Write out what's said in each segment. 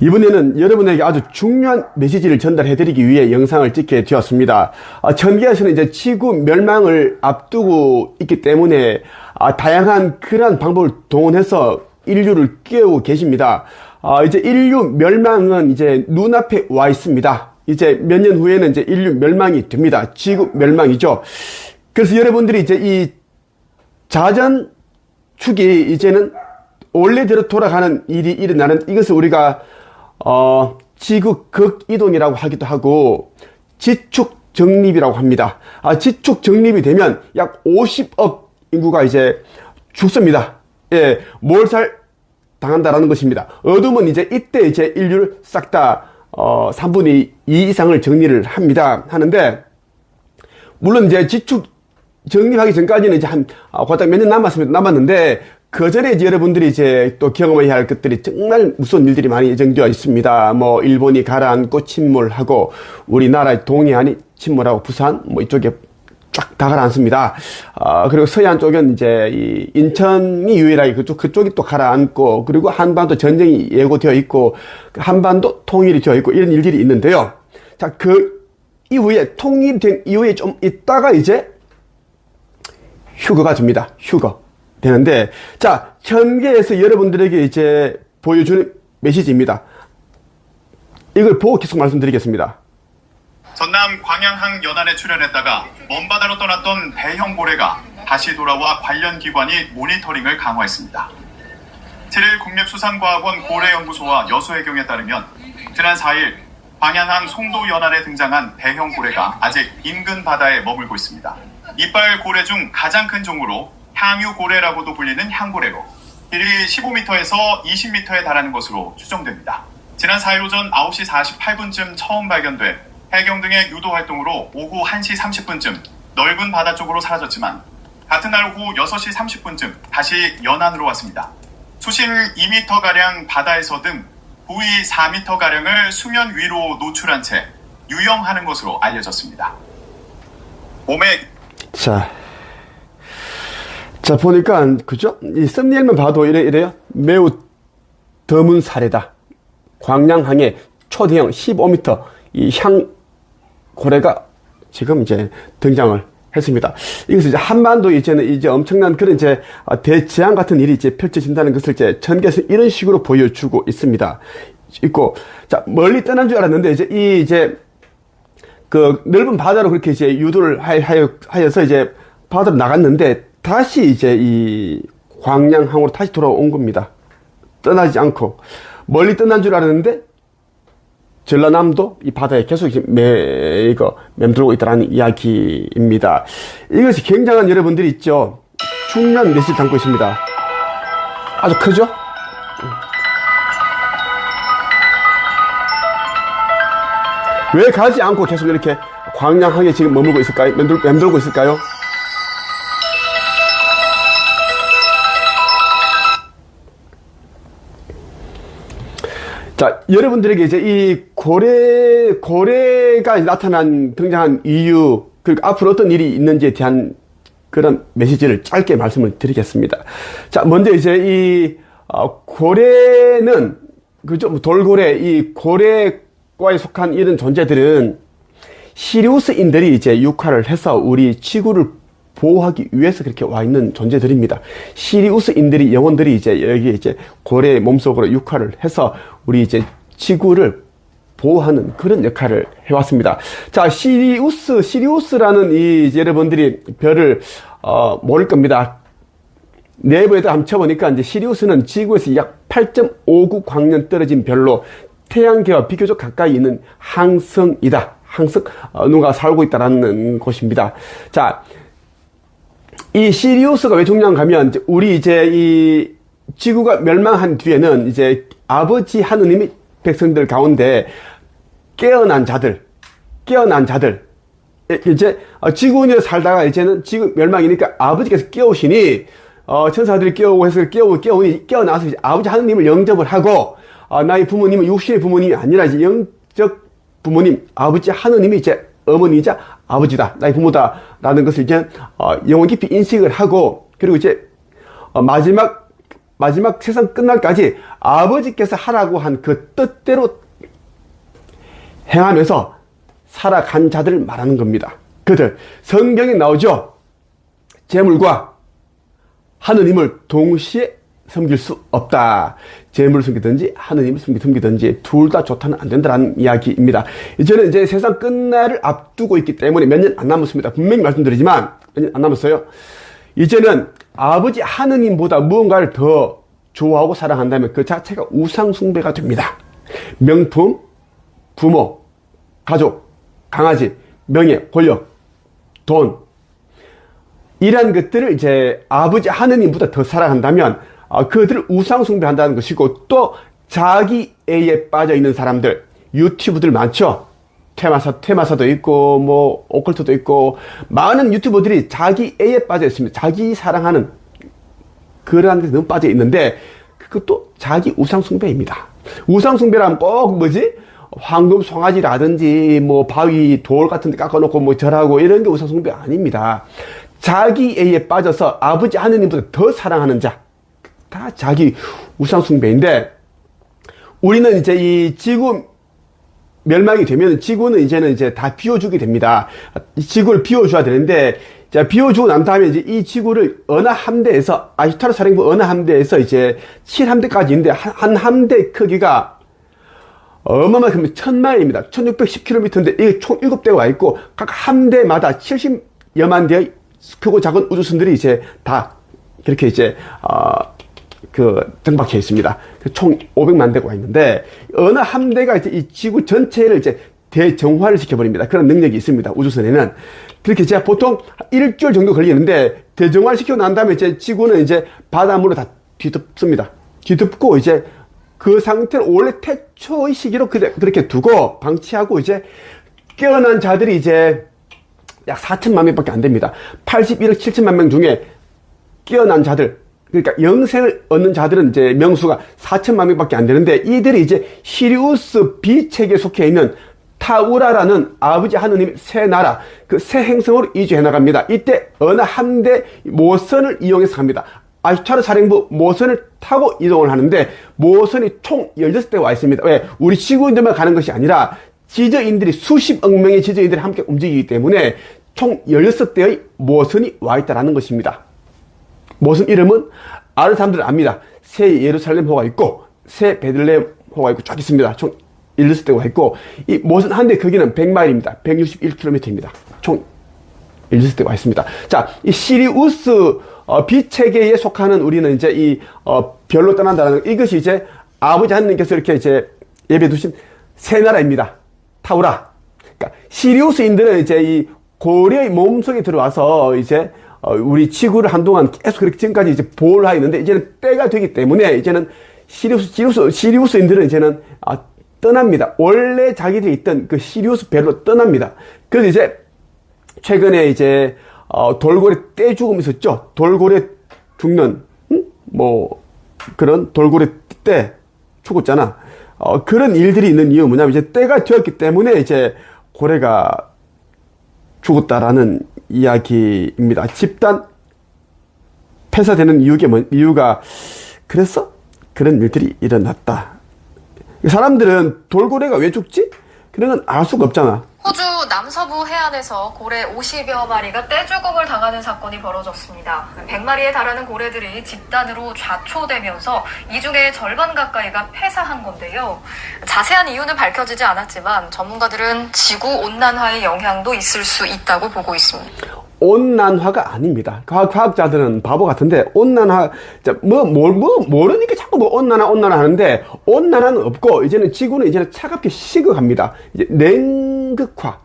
이번에는 여러분에게 아주 중요한 메시지를 전달해드리기 위해 영상을 찍게 되었습니다. 아, 천계에서는 이제 지구 멸망을 앞두고 있기 때문에 아, 다양한 그러한 방법을 동원해서 인류를 깨우고 계십니다. 아, 이제 인류 멸망은 이제 눈앞에 와 있습니다. 이제 몇 년 후에는 이제 인류 멸망이 됩니다. 지구 멸망이죠. 그래서 여러분들이 이제 이 자전 축이 이제는 원래대로 돌아가는 일이 일어나는 이것을 우리가 어, 지구 극이동이라고 하기도 하고 지축 정립이라고 합니다. 아, 지축 정립이 되면 약 50억 인구가 이제 죽습니다. 예, 몰살 당한다라는 것입니다. 어둠은 이제 이때 이제 인류를 싹다 어, 3분의 2 이상을 정리를 합니다. 하는데 물론 이제 지축 정립하기 전까지는 이제 한, 아, 과딱 몇년 남았습니다. 남았는데, 그 전에 여러분들이 이제 또 경험해야 할 것들이 정말 무서운 일들이 많이 예정되어 있습니다. 뭐, 일본이 가라앉고 침몰하고, 우리나라 동해안이 침몰하고, 부산, 뭐, 이쪽에 쫙 다 가라앉습니다. 아, 그리고 서해안 쪽은 이제 이 인천이 유일하게 그쪽, 그쪽이 또 가라앉고, 그리고 한반도 전쟁이 예고되어 있고, 한반도 통일이 되어 있고, 이런 일들이 있는데요. 자, 그 이후에, 통일된 이후에 좀 있다가 이제 휴거가 됩니다. 휴거. 되는데, 자, 현계에서 여러분들에게 이제 보여주는 메시지입니다. 이걸 보고 계속 말씀드리겠습니다. 전남 광양항 연안에 출연했다가 먼 바다로 떠났던 대형 고래가 다시 돌아와 관련 기관이 모니터링을 강화했습니다. 7일 국립수산과학원 고래연구소와 여수해경에 따르면 지난 4일 광양항 송도 연안에 등장한 대형 고래가 아직 인근 바다에 머물고 있습니다. 이빨 고래 중 가장 큰 종으로 향유고래라고도 불리는 향고래로 길이 15m에서 20m에 달하는 것으로 추정됩니다. 지난 4일 오전 9시 48분쯤 처음 발견돼 해경 등의 유도 활동으로 오후 1시 30분쯤 넓은 바다 쪽으로 사라졌지만 같은 날 오후 6시 30분쯤 다시 연안으로 왔습니다. 수심 2m가량 바다에서 등 부위 4m가량을 수면 위로 노출한 채 유영하는 것으로 알려졌습니다. 몸에 자. 자, 보니까, 그죠? 이 썸네일만 봐도 이래, 이래요. 매우 드문 사례다. 광양항에 초대형 15m 이 향고래가 지금 이제 등장을 했습니다. 이것을 이제 한반도 이제는 이제 엄청난 그런 이제 대재앙 같은 일이 이제 펼쳐진다는 것을 이제 전개해서 이런 식으로 보여주고 있습니다. 있고, 자, 멀리 떠난 줄 알았는데 이제 이 이제 그 넓은 바다로 그렇게 이제 유도를 하여, 하여서 이제 바다로 나갔는데 다시 이제 이 광양항으로 다시 돌아온 겁니다. 떠나지 않고 멀리 떠난 줄 알았는데 전라남도 이 바다에 계속 매, 이거 맴돌고 있다는 이야기입니다. 이것이 굉장한 여러분들이 있죠. 중요한 메시지 담고 있습니다. 아주 크죠? 왜 가지 않고 계속 이렇게 광량하게 지금 머물고 있을까요? 맴돌, 맴돌고 있을까요? 여러분들에게 이제 이 고래, 고래가 나타난, 등장한 이유, 그리고 앞으로 어떤 일이 있는지에 대한 그런 메시지를 짧게 말씀을 드리겠습니다. 자, 먼저 이제 이, 어, 고래는, 그죠? 돌고래, 이 고래과에 속한 이런 존재들은 시리우스인들이 이제 육화를 해서 우리 지구를 보호하기 위해서 그렇게 와 있는 존재들입니다. 시리우스인들이 영혼들이 이제 여기 이제 고래의 몸속으로 육화를 해서 우리 이제 지구를 보호하는 그런 역할을 해왔습니다. 자, 시리우스, 시리우스라는 이 여러분들이 별을 어, 모를 겁니다. 내부에도 한번 쳐보니까 이제 시리우스는 지구에서 약 8.59 광년 떨어진 별로 태양계와 비교적 가까이 있는 항성이다. 항성 어, 누가 살고 있다라는 곳입니다. 자, 이 시리우스가 왜 중요한가 하면 우리 이제 이 지구가 멸망한 뒤에는 이제 아버지 하느님이 백성들 가운데 깨어난 자들, 깨어난 자들, 이제 지구인에 살다가 이제는 지구 멸망이니까 아버지께서 깨우시니 어, 천사들이 깨우고 해서 깨우고 깨우니 깨어나서 이제 아버지 하느님을 영접을 하고 어, 나의 부모님은 육신의 부모님이 아니라 이제 영적 부모님 아버지 하느님이 이제 어머니이자 아버지다, 나의 부모다라는 것을 이제 어, 영혼 깊이 인식을 하고 그리고 이제 어, 마지막 마지막 세상 끝날까지 아버지께서 하라고 한 그 뜻대로 행하면서 살아간 자들을 말하는 겁니다. 그들 성경에 나오죠. 재물과 하느님을 동시에 섬길 수 없다. 재물을 섬기든지 하느님을 섬기든지 둘 다 좋다는 안 된다라는 이야기입니다. 이제는 이제 세상 끝날을 앞두고 있기 때문에 몇 년 안 남았습니다. 분명히 말씀드리지만 몇 년 안 남았어요. 이제는 아버지 하느님보다 무언가를 더 좋아하고 사랑한다면 그 자체가 우상숭배가 됩니다. 명품, 부모, 가족, 강아지, 명예, 권력, 돈, 이러한 것들을 이제 아버지 하느님보다 더 사랑한다면 어, 그들을 우상숭배한다는 것이고 또 자기애에 빠져 있는 사람들 유튜브들 많죠. 테마사 테마사도 있고 뭐 오컬트도 있고 많은 유튜버들이 자기 애에 빠져 있습니다. 자기 사랑하는 그러한 데 너무 빠져 있는데 그것도 자기 우상숭배입니다. 우상숭배라면 꼭 뭐지? 황금 송아지라든지 뭐 바위 돌 같은 데 깎아놓고 뭐 절하고 이런 게 우상숭배 아닙니다. 자기 애에 빠져서 아버지 하느님보다 더 사랑하는 자. 다 자기 우상숭배인데 우리는 이제 이 지구 멸망이 되면 지구는 이제는 이제 다 비워주게 됩니다. 이 지구를 비워줘야 되는데 자, 비워주고 난 다음에 이제 이 지구를 어느 함대에서, 아시타르 사령부 어느 함대에서 이제 7함대까지 있는데 한, 한 함대 크기가 어마어마하면 천마일입니다. 1610km인데 이게 총 7대가 와 있고 각 함대마다 70여만 대의 크고 작은 우주선들이 이제 다 그렇게 이제, 어, 그 등박해 있습니다. 총 500만 대가 와 있는데 어느 함대가 이제 이 지구 전체를 이제 대정화를 시켜버립니다. 그런 능력이 있습니다. 우주선에는. 그렇게 제가 보통 일주일 정도 걸리는데 대정화를 시켜 난 다음에 이제 지구는 이제 바닷물로 다 뒤덮습니다. 뒤덮고 이제 그 상태를 원래 태초의 시기로 그렇게 두고 방치하고 이제 깨어난 자들이 이제 약 4천만 명밖에 안 됩니다. 81억 7천만 명 중에 깨어난 자들, 그러니까 영생을 얻는 자들은 이제 명수가 4천만 명밖에 안 되는데 이들이 이제 시리우스 B 책에 속해 있는 타우라라는 아버지 하느님 새 나라, 그 새 행성으로 이주해 나갑니다. 이때 어느 함대 모선을 이용해서 갑니다. 아시타르 사령부 모선을 타고 이동을 하는데 모선이 총 16대 와 있습니다. 왜? 우리 지구인들만 가는 것이 아니라 지저인들이 수십억 명의 지저인들이 함께 움직이기 때문에 총 16대의 모선이 와 있다라는 것입니다. 모선 이름은 아는 사람들은 압니다. 새 예루살렘 호가 있고 새 베들레헴 호가 있고 쫙 있습니다. 총 16대가 있고 이 모선 한대 크기는 100마일입니다. 161km입니다. 총 16대가 있습니다. 자, 이 시리우스 어, 비체계에 속하는 우리는 이제 이 어, 별로 떠난다는 이것이 이제 아버지 하느님께서 이렇게 이제 예배 두신 새 나라입니다. 타우라. 그러니까 시리우스인들은 이제 이 고려의 몸속에 들어와서 이제 어, 우리 지구를 한동안 계속 그렇게 지금까지 이제 있는데 이제는 때가 되기 때문에 이제는 시리우스 시리우스 시리우스인들은 이제는 아, 떠납니다. 원래 자기들이 있던 그 시리우스 배로 떠납니다. 그래서 이제 최근에 이제 어, 돌고래 떼 죽음 있었죠. 돌고래 죽는 응? 뭐 그런 돌고래 떼 죽었잖아. 어, 그런 일들이 있는 이유 뭐냐면 이제 때가 되었기 때문에 이제 고래가 죽었다라는 이야기입니다. 집단 폐사되는 이유가 뭐, 이유가 그래서 그런 일들이 일어났다. 사람들은 돌고래가 왜 죽지? 그런 건 알 수가 없잖아. 호주 남서부 해안에서 고래 50여 마리가 떼죽음을 당하는 사건이 벌어졌습니다. 100마리에 달하는 고래들이 집단으로 좌초되면서 이 중에 절반 가까이가 폐사한 건데요. 자세한 이유는 밝혀지지 않았지만 전문가들은 지구 온난화의 영향도 있을 수 있다고 보고 있습니다. 온난화가 아닙니다. 과학, 과학 자들은 바보 같은데, 온난화, 자, 뭐, 뭐, 뭐, 모르니까 자꾸 뭐 온난화, 온난화 하는데, 온난화는 없고, 이제는 지구는 이제는 차갑게 식어갑니다. 이제 냉극화.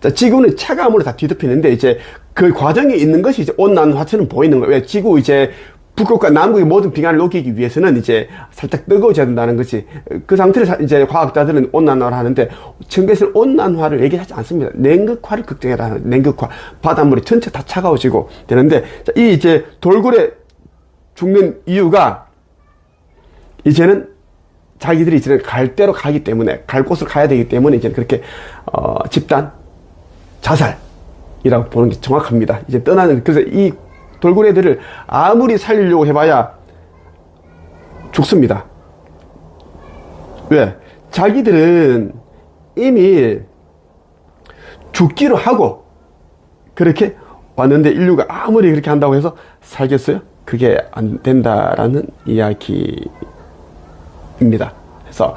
자, 지구는 차가움으로 다 뒤덮이는데, 이제 그 과정에 있는 것이 이제 온난화처럼 보이는 거예요. 왜 지구 이제 북극과 남극의 모든 빙하를 녹이기 위해서는 이제 살짝 뜨거워져야 된다는 것이 그 상태를 사- 이제 과학자들은 온난화를 하는데 청계에서는 온난화를 얘기하지 않습니다. 냉극화를 걱정해라 하는 냉극화 바닷물이 전체 다 차가워지고 되는데 자, 이 이제 돌고래 죽는 이유가 이제는 자기들이 이제 갈 대로 가기 때문에 갈 곳을 가야 되기 때문에 이제 그렇게 어, 집단 자살이라고 보는 게 정확합니다. 이제 떠나는 그래서 이 돌고래들을 아무리 살리려고 해봐야 죽습니다. 왜? 자기들은 이미 죽기로 하고 그렇게 왔는데 인류가 아무리 그렇게 한다고 해서 살겠어요? 그게 안 된다라는 이야기입니다. 그래서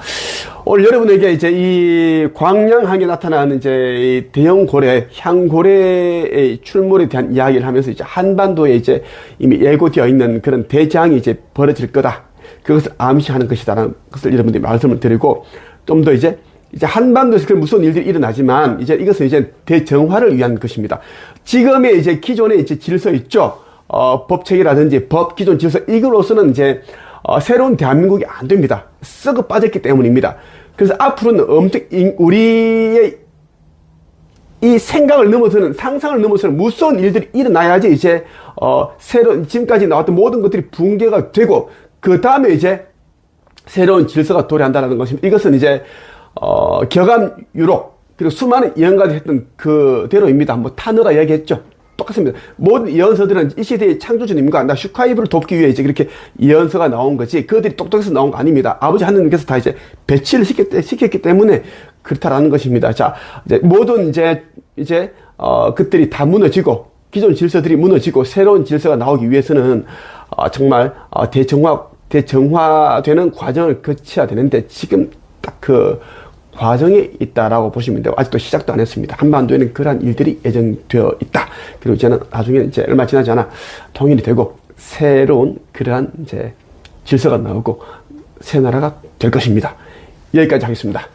오늘 여러분에게 이제 이 광양항에 나타나는 이제 이 대형 고래, 향고래의 출몰에 대한 이야기를 하면서 이제 한반도에 이제 이미 예고되어 있는 그런 대장이 이제 벌어질 거다. 그것을 암시하는 것이다라는 것을 여러분들이 말씀을 드리고 좀 더 이제 이제 한반도에서 그런 무서운 일들이 일어나지만 이제 이것은 이제 대정화를 위한 것입니다. 지금의 이제 기존의 이제 질서 있죠. 어, 법체계라든지 법 기존 질서 이걸로서는 이제 어, 새로운 대한민국이 안 됩니다. 썩어 빠졌기 때문입니다. 그래서 앞으로는 엄청 인- 우리의 이 생각을 넘어서는 상상을 넘어서는 무서운 일들이 일어나야지 이제 어 새로운 지금까지 나왔던 모든 것들이 붕괴가 되고 그 다음에 이제 새로운 질서가 도래한다는 것입니다. 이것은 이제 어 격암 유록 그리고 수많은 예언가들이 했던 그대로입니다. 뭐 타너가 이야기했죠. 똑같습니다. 모든 예언서들은 이 시대의 창조주님과 나 슈카이브를 돕기 위해 이제 그렇게 예언서가 나온 거지 그들이 똑똑해서 나온 거 아닙니다. 아버지 하느님께서 다 이제 배치를 시켰, 시켰기 때문에 그렇다라는 것입니다. 자, 이제 모든 이제 이제 어 그들이 다 무너지고 기존 질서들이 무너지고 새로운 질서가 나오기 위해서는 어, 정말 어, 대정화 대정화되는 과정을 거쳐야 되는데 지금 딱그 과정에 있다라고 보시면 돼요. 아직도 시작도 안 했습니다. 한반도에는 그러한 일들이 예정되어 있다. 그리고 이제는 나중에 이제 얼마 지나지 않아 통일이 되고 새로운 그러한 이제 질서가 나오고 새 나라가 될 것입니다. 여기까지 하겠습니다.